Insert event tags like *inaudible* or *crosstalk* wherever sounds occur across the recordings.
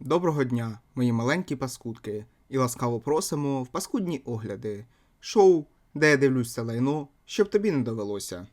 Доброго дня, мої маленькі паскудки, і ласкаво просимо в паскудні огляди. Шоу, де я дивлюсь це лайно, щоб тобі не довелося.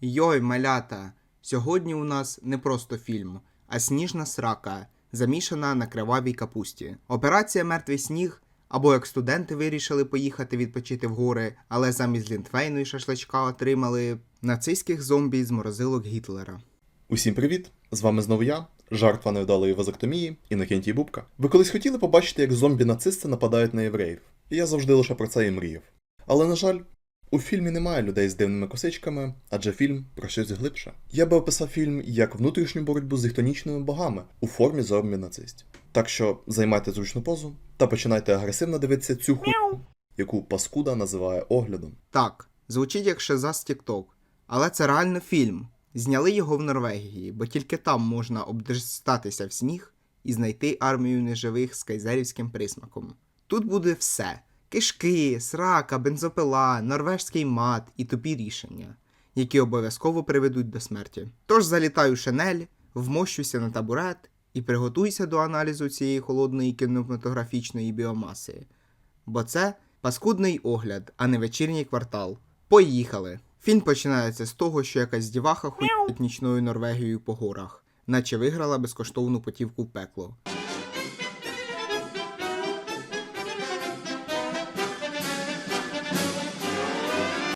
Йой, малята! Сьогодні у нас не просто фільм, а сніжна срака, замішана на кривавій капусті. Операція Мертвий сніг. Або як студенти вирішили поїхати відпочити в гори, але замість лінтвейну і шашлачка отримали нацистських зомбі з морозилок Гітлера. Усім привіт! З вами знову я, жертва невдалої вазоктомії Інокентій Бубка. Ви колись хотіли побачити, як зомбі-нацисти нападають на євреїв? І я завжди лише про це і мріяв. Але, на жаль, у фільмі немає людей з дивними косичками, адже фільм про щось глибше. Я би описав фільм як внутрішню боротьбу з іхтонічними богами у формі зомбі-нацистів. Так що займайте зручну позу та починайте агресивно дивитися цю хуйню, яку Паскуда називає оглядом. Так, звучить як шиза з TikTok, але це реально фільм. Зняли його в Норвегії, бо тільки там можна обдерстатися в сніг і знайти армію неживих з кайзерівським присмаком. Тут буде все: кишки, срака, бензопила, норвежський мат і тупі рішення, які обов'язково приведуть до смерті. Тож залітаю шинель, вмощуся на табурет і приготуйся до аналізу цієї холодної кінематографічної біомаси. Бо це паскудний огляд, а не вечірній квартал. Поїхали! Фільм починається з того, що якась діваха хуйить нічною Норвегією по горах, наче виграла безкоштовну потівку в пекло.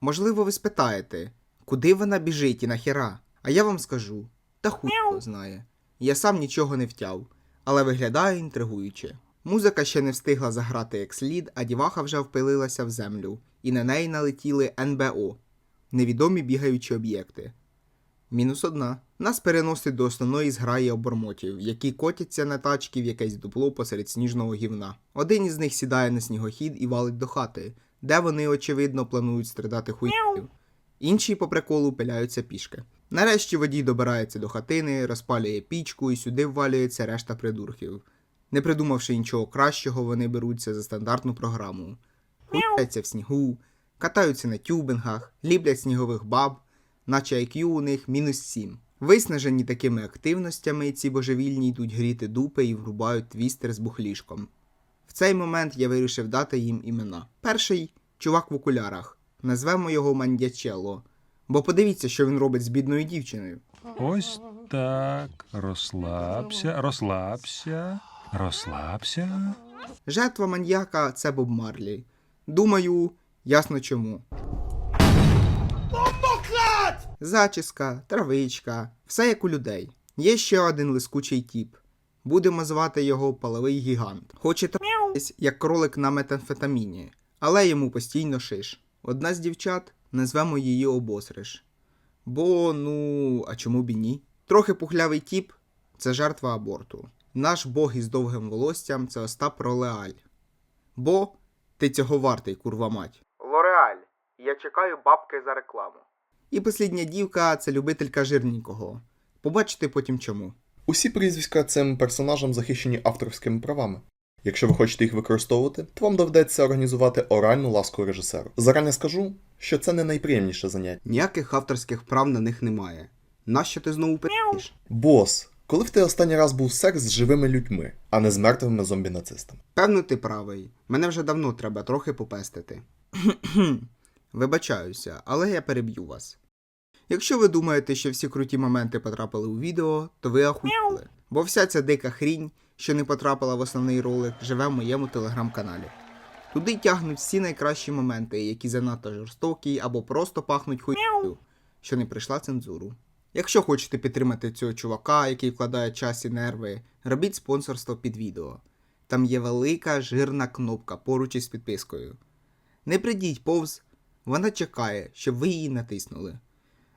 Можливо, ви спитаєте, куди вона біжить і нахера? А я вам скажу: та хуй його знає. Я сам нічого не втяв, але виглядає інтригуюче. Музика ще не встигла заграти як слід, а діваха вже впилилася в землю, і на неї налетіли НБО невідомі бігаючі об'єкти. Мінус одна. Нас переносить до основної зграї обормотів, які котяться на тачки в якесь дупло посеред сніжного гівна. Один із них сідає на снігохід і валить до хати, де вони, очевидно, планують страдати хуйнею. Інші по приколу пиляються пішки. Нарешті водій добирається до хатини, розпалює пічку і сюди ввалюється решта придурків. Не придумавши нічого кращого, вони беруться за стандартну програму. Хуяться в снігу, катаються на тюбингах, ліплять снігових баб, наче IQ у них мінус 7. Виснажені такими активностями, ці божевільні йдуть гріти дупи і врубають твістер з бухлішком. В цей момент я вирішив дати їм імена. Перший чувак в окулярах. Назвемо його Мандячелло. Бо подивіться, що він робить з бідною дівчиною. Ось так. Розслабся, розслабся, розслабся. Жертва маньяка це Боб Марлі. Думаю, ясно чому. Зачіска, травичка, все як у людей. Є ще один лискучий тіп. Будемо звати його паловий гігант. Хоче тратись, як кролик на метамфетаміні, але йому постійно шиш. Одна з дівчат назвемо її обосриш. Бо, ну, а чому б і ні? Трохи пухлявий тіп це жертва аборту. Наш бог із довгим волоссям це Остап Ролеаль. Бо ти цього вартий, курва мать. Лореаль. Я чекаю бабки за рекламу. І послідня дівка це любителька жирненького. Побачите потім чому. Усі прізвиська цим персонажам захищені авторськими правами. Якщо ви хочете їх використовувати, то вам доведеться організувати оральну ласку режисеру. Зарані скажу, що це не найприємніше заняття. Ніяких авторських прав на них немає. Нащо ти знову пи***ш? Бос, коли в тебе останній раз був секс з живими людьми, а не з мертвими зомбі-нацистами? Певно, ти правий. Мене вже давно треба трохи попестити. *clears throat* Вибачаюся, але я переб'ю вас. Якщо ви думаєте, що всі круті моменти потрапили у відео, то ви ахуєли. Бо вся ця дика хрінь, що не потрапила в основний ролик, живе в моєму телеграм-каналі. Туди тягнуть всі найкращі моменти, які занадто жорстокі або просто пахнуть хуйнею, що не прийшла цензуру. Якщо хочете підтримати цього чувака, який вкладає час і нерви, робіть спонсорство під відео. Там є велика жирна кнопка поруч із підпискою. Не прийдіть повз, вона чекає, щоб ви її натиснули.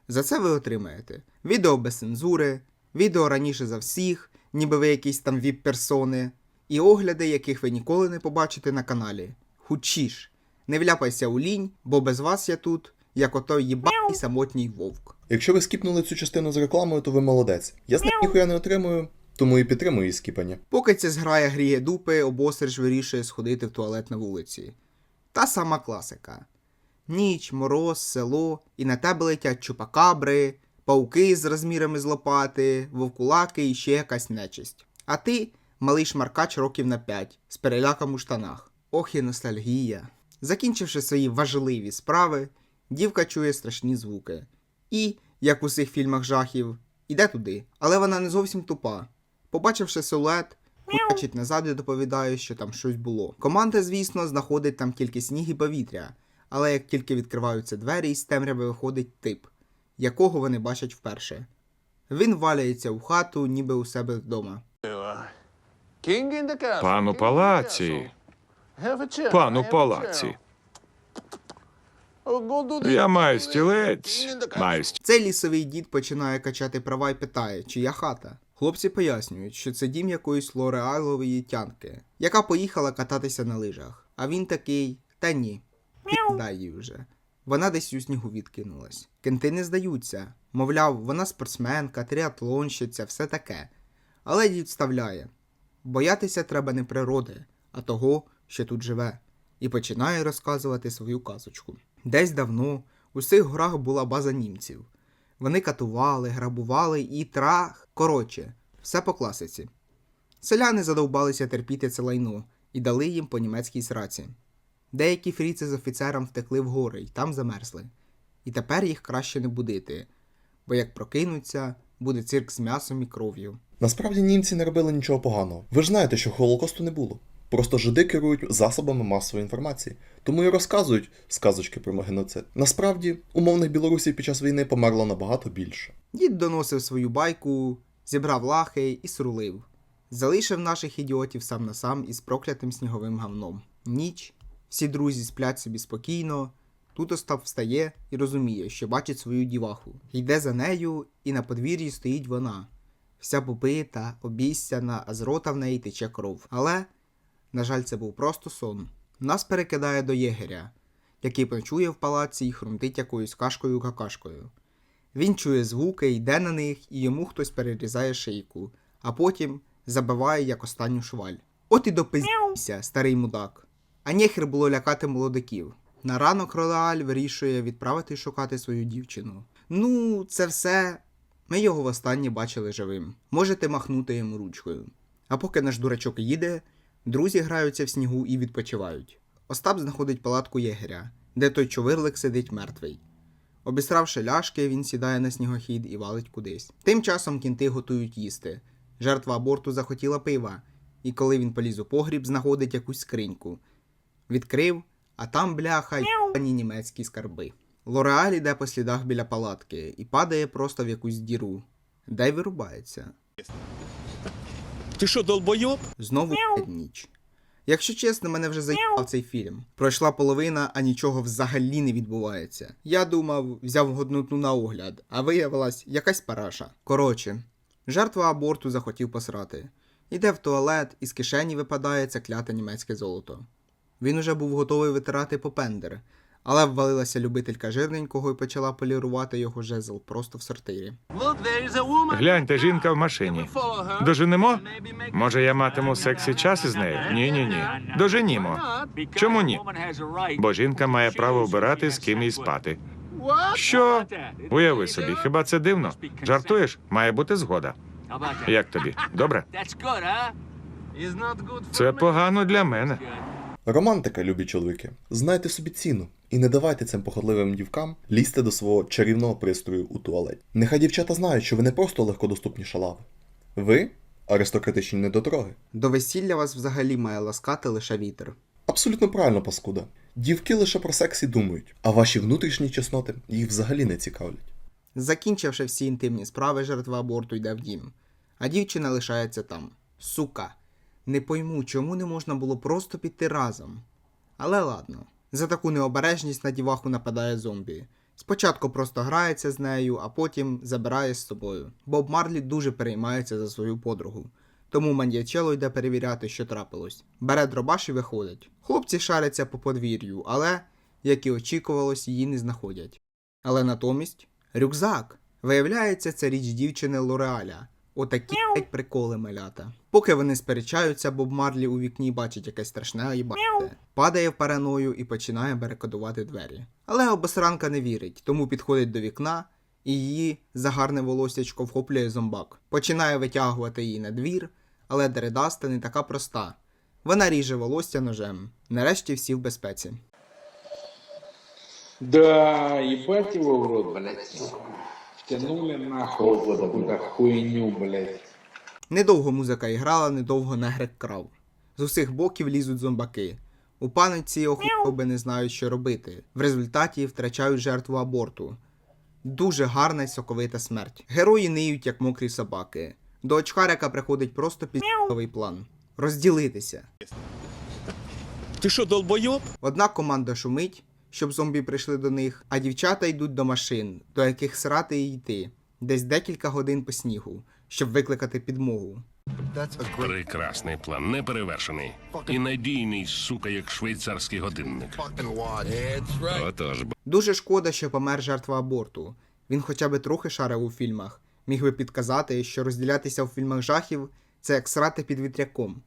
За це ви отримаєте відео без цензури, відео раніше за всіх, ніби ви якісь там віп-персони, і огляди, яких ви ніколи не побачите на каналі. Хучіш, не вляпайся у лінь, бо без вас я тут, як отой їбаний самотній вовк. Якщо ви скіпнули цю частину з рекламою, то ви молодець. Я з них ніхуя не отримую, тому і підтримую її скіпання. Поки ця зграя гріє дупи, обострич вирішує сходити в туалет на вулиці. Та сама класика. Ніч, мороз, село, і на тебе летять чупакабри, пауки з розмірами з лопати, вовкулаки і ще якась нечисть. А ти малий шмаркач років на п'ять, з переляком у штанах. Ох і ностальгія. Закінчивши свої важливі справи, дівка чує страшні звуки. І, як у всіх фільмах жахів, іде туди. Але вона не зовсім тупа. Побачивши силует, бачить назад і доповідає, що там щось було. Команда, звісно, знаходить там тільки сніг і повітря, але як тільки відкриваються двері, із темряви виходить тип, якого вони бачать вперше. Він валяється у хату, ніби у себе вдома. Пану палаці, пану палаці. Я маю стілець, маю стілець. Цей лісовий дід починає качати права і питає, чия хата. Хлопці пояснюють, що це дім якоїсь лореалової тянки, яка поїхала кататися на лижах. А він такий, та ні, дай їй вже. Вона десь у снігу відкинулась. Кенти не здаються. Мовляв, вона спортсменка, тріатлонщиця, все таке. Але дід вставляє: боятися треба не природи, а того, що тут живе, і починає розказувати свою казочку. Десь давно у цих горах була база німців. Вони катували, грабували і трах. Коротше, все по класиці. Селяни задовбалися терпіти це лайно і дали їм по німецькій сраці. Деякі фріци з офіцером втекли в гори і там замерзли. І тепер їх краще не будити, бо як прокинуться, буде цирк з м'ясом і кров'ю. Насправді німці не робили нічого поганого. Ви ж знаєте, що Холокосту не було. Просто жиди керують засобами масової інформації, тому і розказують сказочки про геноцид. Насправді, умовних білорусів під час війни померло набагато більше. Дід доносив свою байку, зібрав лахи і срулив. Залишив наших ідіотів сам на сам із проклятим сніговим гавном. Ніч, всі друзі сплять собі спокійно. Тут Остап встає і розуміє, що бачить свою діваху. Йде за нею, і на подвір'ї стоїть вона. Вся побита, обіссяна, а з рота в неї тече кров. Але, на жаль, це був просто сон. Нас перекидає до єгеря, який ночує в палаці і хрумтить якоюсь кашкою какашкою. Він чує звуки, йде на них, і йому хтось перерізає шийку, а потім забиває як останню шваль. От і допиздівся, старий мудак. А нехер було лякати молодиків. На ранок Ролеаль вирішує відправити шукати свою дівчину. Ну, це все. Ми його востаннє бачили живим. Можете махнути йому ручкою. А поки наш дурачок їде, друзі граються в снігу і відпочивають. Остап знаходить палатку єгеря, де той човирлик сидить мертвий. Обістравши ляшки, він сідає на снігохід і валить кудись. Тим часом кінти готують їсти. Жертва аборту захотіла пива, і коли він поліз у погріб, знаходить якусь скриньку. Відкрив, а там бляха й німецькі скарби. Лореаль іде по слідах біля палатки і падає просто в якусь діру, де вирубається. Ти що, долбойоб? Знову ніч. Якщо чесно, мене вже заїбав цей фільм. Пройшла половина, а нічого взагалі не відбувається. Я думав, взяв годноту на огляд, а виявилась якась параша. Коротше, жертва аборту захотів посрати. Іде в туалет, і з кишені випадає це кляте німецьке золото. Він уже був готовий витирати попендер, але ввалилася любителька жирненького і почала полірувати його жезл просто в сортирі. Гляньте, жінка в машині. Доженемо? Може, я матиму сексі час із нею? Ні, ні, ні. Доженімо. Чому ні? Бо жінка має право обирати, з ким їй спати. Що? Уяви собі, хіба це дивно? Жартуєш? Має бути згода. Як тобі? Добре? Це погано для мене. Романтика, любі чоловіки. Знайте собі ціну і не давайте цим похотливим дівкам лізти до свого чарівного пристрою у туалеті. Нехай дівчата знають, що ви не просто легкодоступні шалави. Ви аристократичні недотроги. До весілля вас взагалі має ласкати лише вітер. Абсолютно правильно, паскуда. Дівки лише про секс і думають, а ваші внутрішні чесноти їх взагалі не цікавлять. Закінчивши всі інтимні справи, жертва аборту йде в дім, а дівчина лишається там. Сука, не пойму, чому не можна було просто піти разом. Але ладно, за таку необережність на діваху нападає зомбі. Спочатку просто грається з нею, а потім забирає з собою. Боб Марлі дуже переймається за свою подругу. Тому маньячело йде перевіряти, що трапилось. Бере дробаш і виходить. Хлопці шаряться по подвір'ю, але, як і очікувалось, її не знаходять. Але натомість рюкзак. Виявляється, це річ дівчини Лореаля. Отакі блядь, приколи малята. Поки вони сперечаються, Боб Марлі у вікні бачить якесь страшне їбате. Падає в параною і починає барикадувати двері. Але обосранка не вірить, тому підходить до вікна і її за гарне волосячко вхоплює зомбак. Починає витягувати її на двір, але Дередаста не така проста. Вона ріже волосся ножем. Нарешті всі в безпеці. Да, ебать его в рот, блядь. Втянули нахуй какую-то хуйню, блядь. Недовго музика іграла, недовго негрик крав. З усіх боків лізуть зомбаки. У паниці охоби не знають, що робити. В результаті втрачають жертву аборту. Дуже гарна й соковита смерть. Герої ниють, як мокрі собаки. До очкаряка приходить просто підсовий план розділитися. Ти що, долбойоб? Одна команда шумить, щоб зомбі прийшли до них, а дівчата йдуть до машин, до яких срати і йти, десь декілька годин по снігу, щоб викликати підмогу. Прекрасний план, неперевершений. І надійний, сука, як швейцарський годинник. Отож, Дуже шкода, що помер жертва аборту. Він хоча б трохи шарив у фільмах, міг би підказати, що розділятися у фільмах жахів це як срати під вітряком.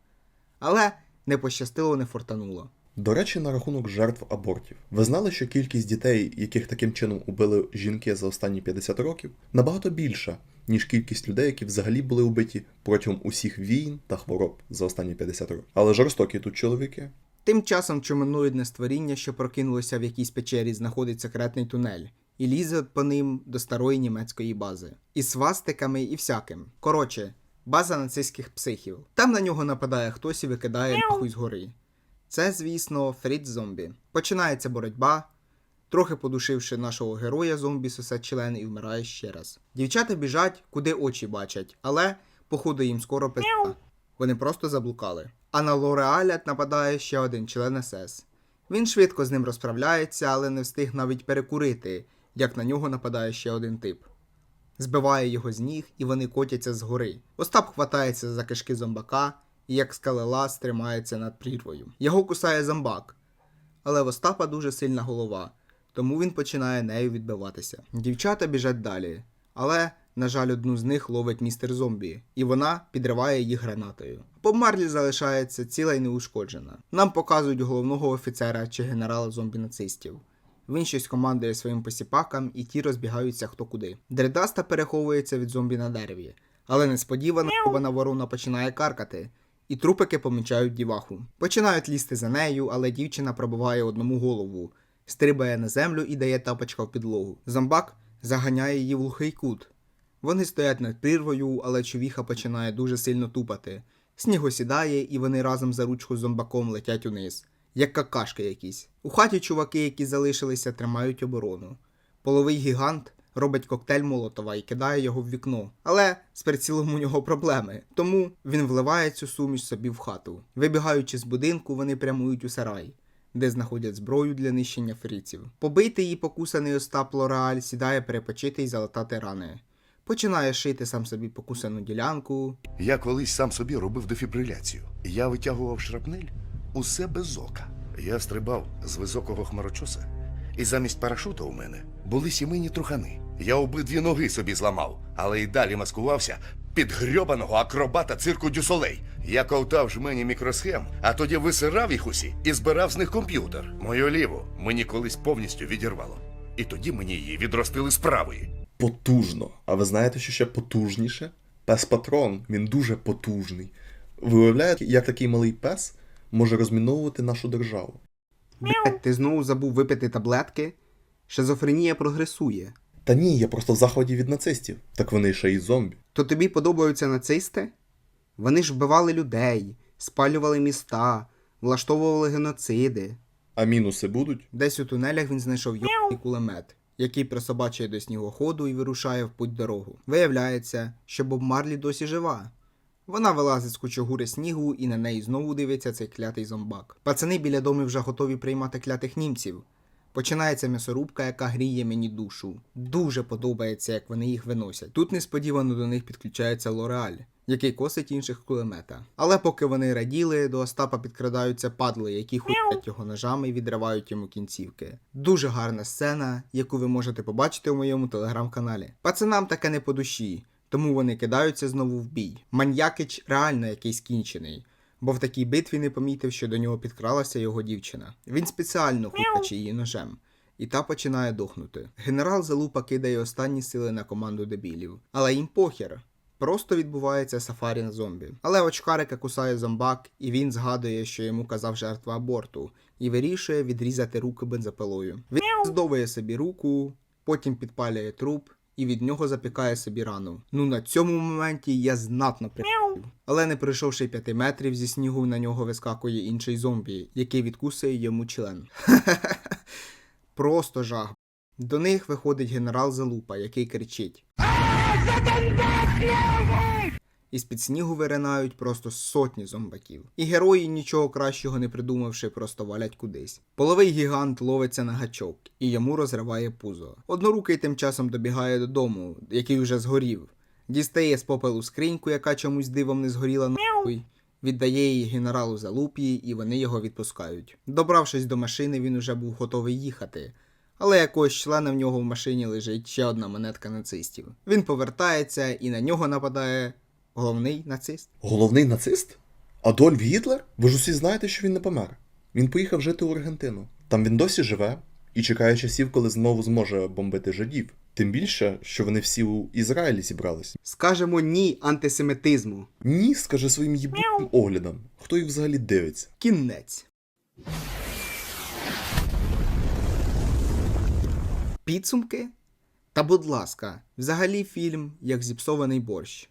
Але не пощастило, не фортануло. До речі, на рахунок жертв абортів. Ви знали, що кількість дітей, яких таким чином убили жінки за останні 50 років, набагато більша, ніж кількість людей, які взагалі були убиті протягом усіх війн та хвороб за останні 50 років. Але жорстокі тут чоловіки. Тим часом чуманоїдне створіння, що прокинулося в якійсь печері, знаходить секретний тунель і лізе по ним до старої німецької бази. Із свастиками і всяким. Коротше, база нацистських психів. Там на нього нападає хтось і викидає нахуй згори. Це, звісно, Фріц зомбі. Починається боротьба. Трохи подушивши нашого героя, зомбі сосе член і вмирає ще раз. Дівчата біжать, куди очі бачать, але, походу, їм скоро пизда. Вони просто заблукали. А на Лореаля нападає ще один член СС. Він швидко з ним розправляється, але не встиг навіть перекурити, як на нього нападає ще один тип. Збиває його з ніг, і вони котяться згори. Остап хватається за кишки зомбака і як скалелаз тримається над прірвою. Його кусає зомбак, але в Остапа дуже сильна голова, тому він починає нею відбиватися. Дівчата біжать далі, але, на жаль, одну з них ловить містер зомбі, і вона підриває їх гранатою. Боб Марлі залишається ціла й неушкоджена. Нам показують головного офіцера чи генерала зомбі нацистів. Він щось командує своїм посіпакам, і ті розбігаються хто куди. Дредаста переховується від зомбі на дереві, але несподівано хована ворона починає каркати, і трупики помічають діваху. Починають лізти за нею, але дівчина пробиває одному голову, стрибає на землю і дає тапочка в підлогу. Зомбак заганяє її в глухий кут. Вони стоять над прірвою, але човіха починає дуже сильно тупати. Сніг осідає, і вони разом за ручку з зомбаком летять униз, як какашки якісь. У хаті чуваки, які залишилися, тримають оборону. Половий гігант робить коктейль Молотова і кидає його в вікно. Але з прицілом у нього проблеми, тому він вливає цю суміш собі в хату. Вибігаючи з будинку, вони прямують у сарай. Де знаходять зброю для нищення фріців. Побитий і покусаний Остап Лореаль сідає перепочити і залатати рани. Починає шити сам собі покусану ділянку, Я колись сам собі робив дефібриляцію. Я витягував шрапнель усе без ока. Я стрибав з високого хмарочоса, і замість парашута у мене були сімейні трухани. Я обидві ноги собі зламав, але й далі маскувався під грьобаного акробата цирку Дюсолей. Я ковтав жмені мікросхем, а тоді висирав їх усі і збирав з них комп'ютер. Мою ліву мені колись повністю відірвало. І тоді мені її відростили з правої. Потужно. А ви знаєте, що ще потужніше? Пес патрон, він дуже потужний. Ви уявляєте, як такий малий пес може розміновувати нашу державу? Блять, ти знову забув випити таблетки? Шизофренія прогресує. Та ні, я просто в захваті від нацистів. Так вони ще й зомбі. То тобі подобаються нацисти? Вони ж вбивали людей, спалювали міста, влаштовували геноциди. А мінуси будуть? Десь у тунелях він знайшов йобаний кулемет, який присобачує до снігоходу і вирушає в путь дорогу. Виявляється, що Боб Марлі досі жива. Вона вилазить з кучогури снігу і на неї знову дивиться цей клятий зомбак. Пацани біля дому вже готові приймати клятих німців. Починається м'ясорубка, яка гріє мені душу. Дуже подобається, як вони їх виносять. Тут несподівано до них підключається Лореаль, який косить інших кулемета. Але поки вони раділи, до Остапа підкрадаються падли, які хуять його ножами і відривають йому кінцівки. Дуже гарна сцена, яку ви можете побачити у моєму телеграм-каналі. Пацанам таке не по душі. Тому вони кидаються знову в бій. Маньякич реально якийсь кінчений, бо в такій битві не помітив, що до нього підкралася його дівчина. Він спеціально хутаче її ножем, і та починає дохнути. Генерал Залупа кидає останні сили на команду дебілів, але їм похер. Просто відбувається сафарі на зомбі. Але очкарика кусає зомбак, і він згадує, що йому казав жертва аборту, і вирішує відрізати руки бензопилою. Він здовує собі руку, потім підпалює труп і від нього запікає собі рану. Ну на цьому моменті я знатно прикрив. Але не пройшовши п'яти метрів зі снігу, на нього вискакує інший зомбі, який відкусує йому член. *laughs* Просто жах. До них виходить генерал Залупа, який кричить. Із під снігу виринають просто сотні зомбаків. І герої, нічого кращого не придумавши, просто валять кудись. Половий гігант ловиться на гачок, і йому розриває пузо. Однорукий тим часом добігає додому, який вже згорів. Дістає з попелу скриньку, яка чомусь дивом не згоріла нахуй. Віддає її генералу Залупі, і вони його відпускають. Добравшись до машини, він уже був готовий їхати. Але якогось члена в нього в машині лежить ще одна монетка нацистів. Він повертається і на нього нападає головний нацист. Головний нацист? Адольф Гітлер? Ви ж усі знаєте, що він не помер. Він поїхав жити у Аргентину. Там він досі живе і чекає часів, коли знову зможе бомбити жидів. Тим більше, що вони всі у Ізраїлі зібрались. Скажемо ні антисемітизму. Ні, скаже своїм їбаним оглядом. Хто їх взагалі дивиться? Кінець. Підсумки? Та будь ласка, взагалі фільм як зіпсований борщ.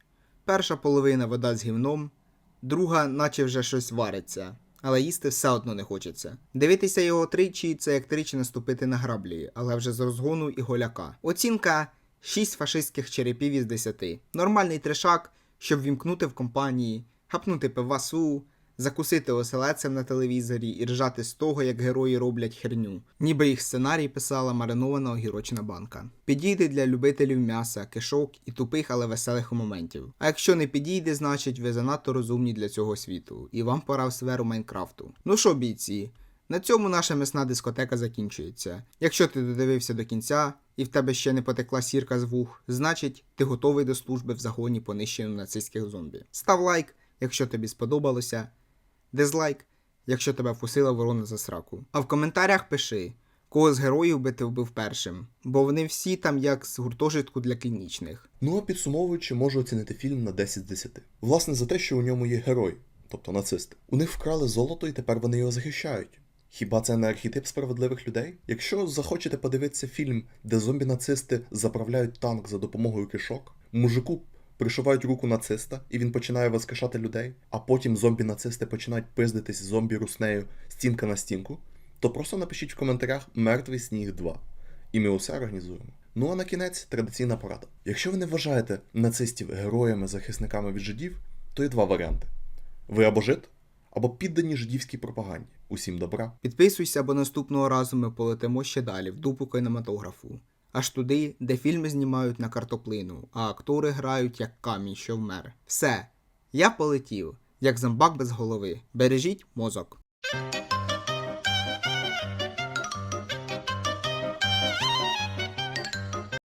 Перша половина вода з гівном, друга, наче вже щось вариться, але їсти все одно не хочеться. Дивитися його тричі це як тричі наступити на граблі, але вже з розгону і голяка. Оцінка 6 фашистських черепів із 10. Нормальний трешак, щоб вімкнути в компанії, хапнути пивасу, закусити оселедцем на телевізорі і ржати з того, як герої роблять херню, ніби їх сценарій писала маринована огірочна банка. Підійде для любителів м'яса, кишок і тупих, але веселих моментів. А якщо не підійде, значить ви занадто розумні для цього світу, і вам пора в сферу Майнкрафту. Ну що, бійці? На цьому наша м'ясна дискотека закінчується. Якщо ти додивився до кінця і в тебе ще не потекла сірка з вух, значить ти готовий до служби в загоні понищення нацистських зомбі. Став лайк, якщо тобі сподобалося, дизлайк, якщо тебе вкусила ворона за сраку. А в коментарях пиши, кого з героїв би ти вбив першим, бо вони всі там як з гуртожитку для клінічних. Ну а підсумовуючи, можу оцінити фільм на 10 з 10. Власне, за те, що у ньому є герой, тобто нацисти. У них вкрали золото і тепер вони його захищають. Хіба це не архетип справедливих людей? Якщо захочете подивитися фільм, де зомбі-нацисти заправляють танк за допомогою кишок, мужику пришивають руку нациста, і він починає воскрешати людей, а потім зомбі-нацисти починають пиздитись зомбі-руснею стінка на стінку, то просто напишіть в коментарях Мертвий сніг 2. І ми усе організуємо. Ну а на кінець традиційна порада. Якщо ви не вважаєте нацистів героями, захисниками від жидів, то є два варіанти: ви або жид, або піддані жидівській пропаганді. Усім добра. Підписуйся, бо наступного разу ми полетимо ще далі в дупу кінематографу. Аж туди, де фільми знімають на картоплину, а актори грають як камінь, що вмер. Все, я полетів, як зомбак без голови. Бережіть мозок.